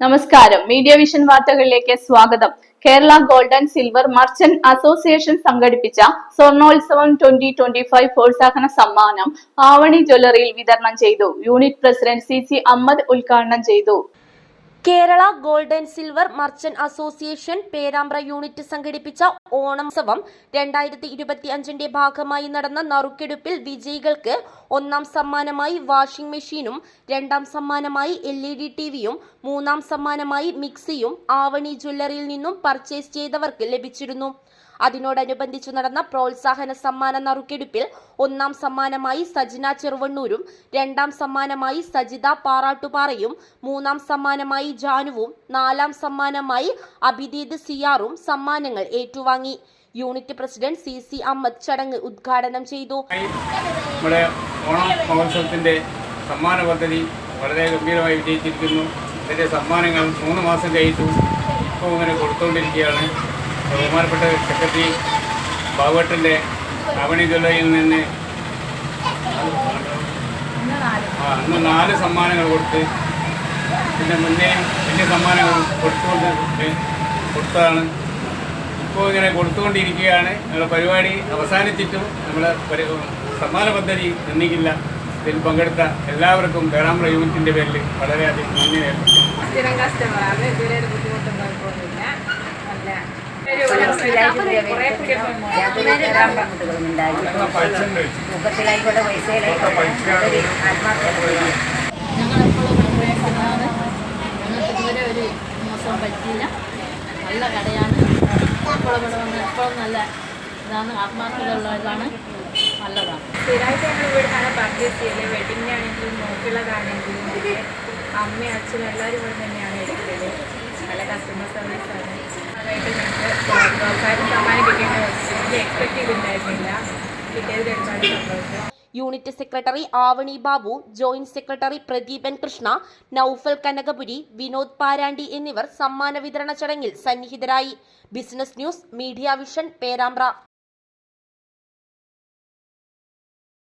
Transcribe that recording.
നമസ്കാരം. Media vision വാർത്തകളിലേക്ക് സ്വാഗതം. Kerala gold and silver merchant association സംഘടിപ്പിച്ച സ്വർണോത്സവം ട്വന്റി ട്വന്റി ഫൈവ് പ്രോത്സാഹന സമ്മാനം ആവണി ജ്വല്ലറിയിൽ വിതരണം ചെയ്തു. Unit president C C Ahmed ഉദ്ഘാടനം ചെയ്തു. Kerala gold and silver merchant association Perambra unit സംഘടിപ്പിച്ച ഓണോത്സവം രണ്ടായിരത്തി ഇരുപത്തി അഞ്ചിന്റെ ഭാഗമായി നടന്ന നറുക്കെടുപ്പിൽ വിജയികൾക്ക് ഒന്നാം സമ്മാനമായി വാഷിംഗ് മെഷീനും രണ്ടാം സമ്മാനമായി എൽ ഇ ഡി ടിവിയും മൂന്നാം സമ്മാനമായി മിക്സിയും ആവണി ജ്വല്ലറിയിൽ നിന്നും പർച്ചേസ് ചെയ്തവർക്ക് ലഭിച്ചിരുന്നു. അതിനോടനുബന്ധിച്ചു നടന്ന പ്രോത്സാഹന സമ്മാന നറുക്കെടുപ്പിൽ ഒന്നാം സമ്മാനമായി സജിന ചെറുവണ്ണൂരും രണ്ടാം സമ്മാനമായി സജിത പാറാട്ടുപാറയും മൂന്നാം സമ്മാനമായി ജാനുവും നാലാം സമ്മാനമായി അഭിദീത് സിയാറും സമ്മാനങ്ങൾ ഏറ്റുവാങ്ങി. Unit president C C Ahmed ചടങ്ങ് ഉദ്ഘാടനം ചെയ്തു. നമ്മുടെ ഓണം മഹോത്സവത്തിന്റെ സമ്മാന പദ്ധതി വളരെ ഗംഭീരമായി വിജയിച്ചിരിക്കുന്നു. ഇതിന്റെ സമ്മാനങ്ങൾ മൂന്ന് മാസം കഴിഞ്ഞു ഇപ്പോൾ ഇങ്ങനെ കൊടുത്തുകൊണ്ടിരിക്കുകയാണ് ബഹുമാനപ്പെട്ട സെക്രട്ടറി ബാബുട്ടന്റെ ജ്വല്ലറിയിൽ നിന്ന് ആ അന്ന് നാല് സമ്മാനങ്ങൾ കൊടുത്ത് പിന്നെ മുന്നേ വലിയ സമ്മാനങ്ങൾ കൊടുത്തുകൊണ്ട് കൊടുത്തതാണ്. ഇപ്പോൾ ഇങ്ങനെ കൊടുത്തുകൊണ്ടിരിക്കുകയാണ്. ഞങ്ങളുടെ പരിപാടി അവസാനിച്ചിട്ടും നമ്മളെ സമ്മാന പദ്ധതി നിന്നിക്കില്ല. ഇതിൽ പങ്കെടുത്ത എല്ലാവർക്കും പേരാമ്പ്ര യൂണിറ്റിന്റെ പേരിൽ വളരെയധികം നന്ദി നേരിട്ടു സ്ഥിരം കസ്റ്റമറാണ് ഇതുവരെ ഒരു മുഖത്തിലായിക്കോട്ടെ ഞങ്ങൾക്ക് ഒരു നല്ല കടയാണ് വന്ന് എപ്പോഴും നല്ല ഇതാണ് ആത്മാർത്ഥതയുള്ള ഇതാണ് നല്ലതാണ് സ്ഥിരമായിട്ട് ഞങ്ങൾ പർച്ചേസ് ചെയ്യൽ വെഡിങ്ങിനാണെങ്കിലും നോക്കുള്ളതാണെങ്കിലും ഒക്കെ അമ്മയും അച്ഛനും എല്ലാവരും ഇവിടെ തന്നെയാണ് എടുക്കൽ നല്ല കസ്റ്റമർ സർവീസാണ് അതായിട്ട് ഞങ്ങൾക്ക് പ്രോത്സാഹനം സമ്മാനം കിട്ടിയെന്ന് വലിയ unit secretary Avani Babu joint secretary Pradeepan Krishna Noufal Kanakapuri Vinod Parandi എന്നിവർ സമ്മാന വിതരണ ചടങ്ങിൽ സന്നിഹിതരായി. Business news media vision Perambra.